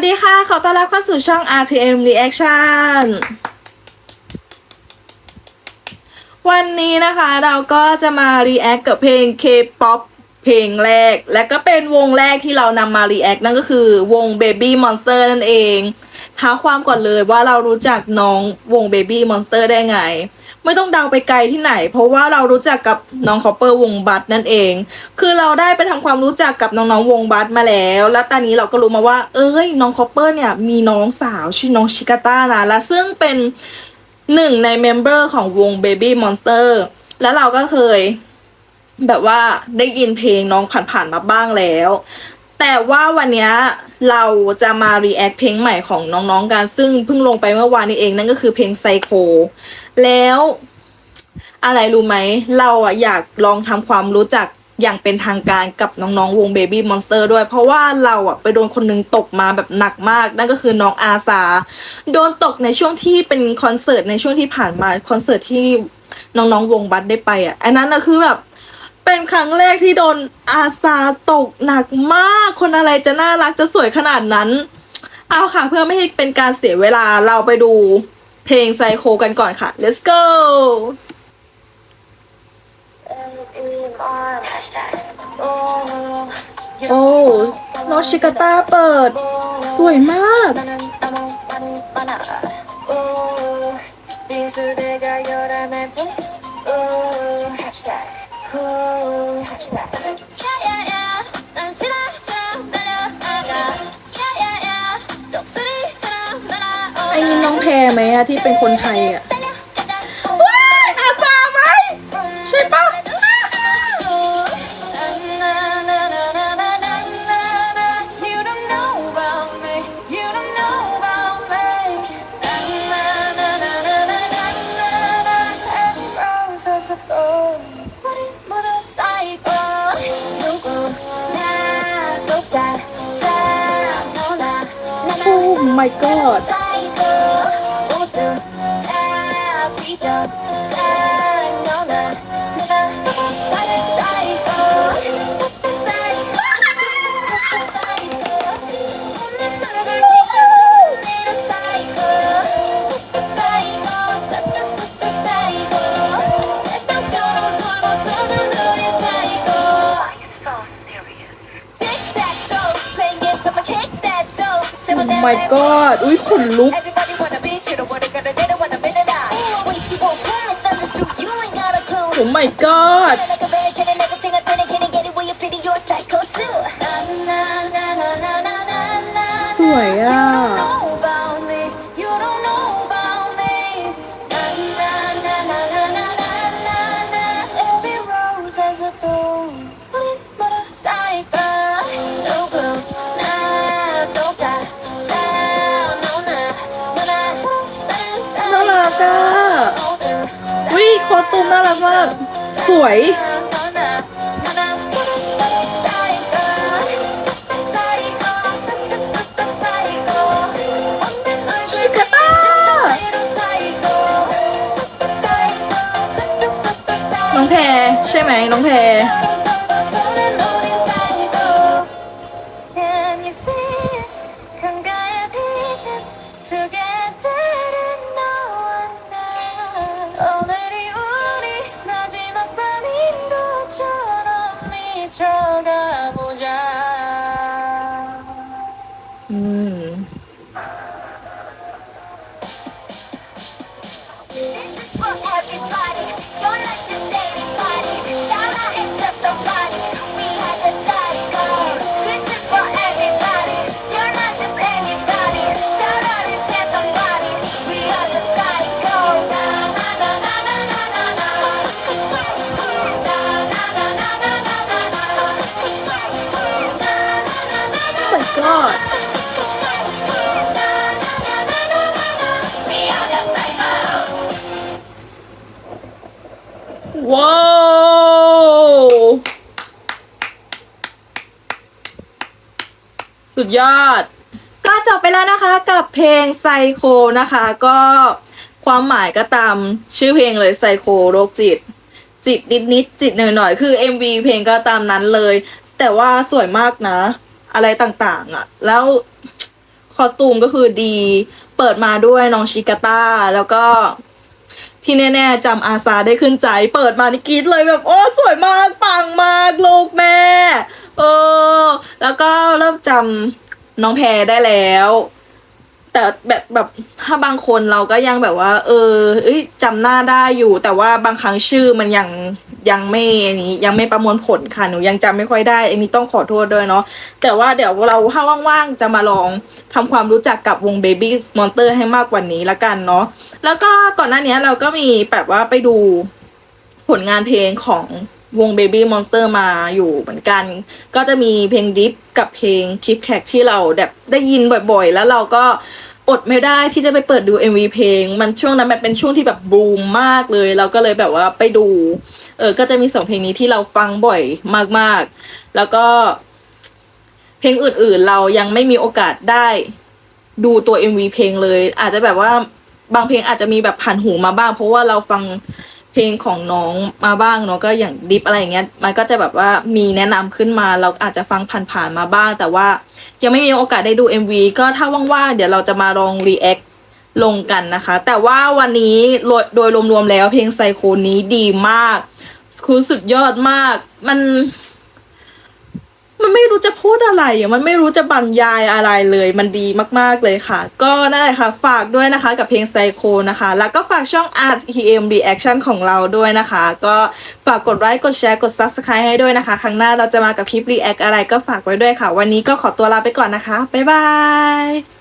วัสดีค่ะ ขอต้อนรับเข้าสู่ช่อง RTM Reaction วันนี้นะคะเราก็จะมา react กับเพลง K-pop เพลงแรก และก็เป็นวงแรกที่เรานำมา react นั่นก็คือวง Baby Monster นั่นเองท้าความก่อนเลยว่าเรารู้จักน้องวง Baby Monster ได้ไง ไม่ต้องเดาไปไกลที่ไหน เพราะว่าเรารู้จักกับน้องคอปเปอร์วงบัตนั่นเอง คือเราได้ไปทำความรู้จักกับน้องๆวงบัตมาแล้ว แล้วตอนนี้เราก็รู้มาว่า เอ้ยน้องคอปเปอร์เนี่ยมีน้องสาวชื่อน้องชิกาต้านะและซึ่งเป็นหนึ่งในเมมเบอร์ของวง Baby Monster แล้วเราก็เคยแบบว่าได้ยินเพลงน้องผ่านๆมาบ้างแล้ว แต่ว่าวันนี้เราจะมา react เพลงใหม่ของน้องๆกัน ซึ่งเพิ่งลงไปเมื่อวานนี้เองนั่นก็คือเพลงไซโค แล้วอะไรรู้ไหม เราอะอยากลองทำความรู้จักอย่างเป็นทางการกับน้องๆวง Baby Monster ด้วย เพราะว่าเราอะไปโดนคนหนึงตกมาแบบหนักมาก นั่นก็คือน้องอาสา โดนตกในช่วงที่เป็นคอนเสิร์ตในช่วงที่ผ่านมาคอนเสิร์ตที่น้องๆวงบัสได้ไปอะอันนั้นนะคือแบบ เป็นครั้งแรกที่โดนอาสาตกหนักมากคนอะไรจะน่ารักจะสวยขนาดนั้น เอาค่ะเพื่อไม่ให้เป็นการเสียเวลาเราไปดูเพลงไซโคกันก่อนค่ะ let's go โอ้น้องชิกาต้าเปิด สวยมาก ไอ้นี่น้องแพรไหมอะที่เป็นคนไทยอะ my god my god. อุ้ยขนลุก oh my god. สวยอ่ะ ตูมน่ารักมากสวย ชิคาต้าน้องแพรใช่ไหมน้องแพร สุดยอด ก็จบไปแล้วนะคะกับเพลงไซโคนะคะ ก็ความหมายก็ตามชื่อเพลงเลยไซโคโรคจิต จิตนิดๆจิตหน่อยๆคือ MV เพลงก็ตามนั้นเลย แต่ว่าสวยมากนะ อะไรต่างๆอะ่ะ แล้วคอสตูมก็คือดีเปิดมาด้วยน้องชิกาต้าแล้วก็ที่แน่ๆจำอาซาได้ขึ้นใจ เปิดมานี่กรีดเลยแบบ โอ้ สวยมาก ปังมากลูกแม่ เออ แล้วก็เริ่มจำน้องแพรได้แล้ว แต่แบบแบบถ้าบางคนเราก็ยังแบบว่า เออเอ้ยจำหน้าได้อยู่ แต่ว่าบางครั้งชื่อมันยังยังไม่อันนี้ยังไม่ประมวลผลค่ะหนูยังจำไม่ค่อยได้อันนี้ต้องขอโทษด้วยเนาะแต่ว่าเดี๋ยวเราถ้าว่างๆจะมาลองทำความรู้จักกับวง Baby Monster ให้มากกว่านี้ละกันเนาะแล้วก็ก่อนหน้านี้เราก็มีแบบว่าไปดูผลงานเพลงของ วง Baby Monster มาอยู่เหมือนกัน ก็จะมีเพลงดิฟกับเพลงคลิปแคกที่เราแบบได้ยินบ่อยๆ แล้วเราก็อดไม่ได้ที่จะไปเปิดดู MV เพลง มันช่วงนั้นมันเป็นช่วงที่แบบบูมมากเลย เราก็เลยแบบว่าไปดู เออ ก็จะมีสองเพลงนี้ที่เราฟังบ่อยมากๆ แล้วก็เพลงอื่นๆ เรายังไม่มีโอกาสได้ดูตัว MV เพลงเลย อาจจะแบบว่าบางเพลงอาจจะมีแบบผ่านหูมาบ้าง เพราะว่าเราฟัง เพลงของน้องมาบ้างเนาะก็อย่างดิฟอะไรอย่างเงี้ยมันก็จะแบบว่ามีแนะนำขึ้นมาเราอาจจะฟังผ่านๆมาบ้าง แต่ว่ายังไม่มีโอกาสได้ดู MV ก็ถ้าว่างๆเดี๋ยวเราจะมาลองรีแอคลงกันนะคะ แต่ว่าวันนี้โดยรวมๆแล้วเพลงไซโคนี้ดีมากคือสุดยอดมากมัน มันไม่รู้จะพูดอะไรอะมันไม่รู้จะบรรยายอะไรเลย มันดีมากๆเลยค่ะ ก็นั่นแหละค่ะ ฝากด้วยนะคะกับเพลงไซโคนะคะ แล้วก็ฝากช่อง Art EM Reaction ของเราด้วยนะคะ ก็ฝากกดไลค์กดแชร์กด Subscribe ให้ด้วยนะคะ ครั้งหน้าเราจะมากับคลิป React อะไรก็ฝากไว้ด้วยค่ะ วันนี้ก็ขอตัวลาไปก่อนนะคะ บ๊ายบาย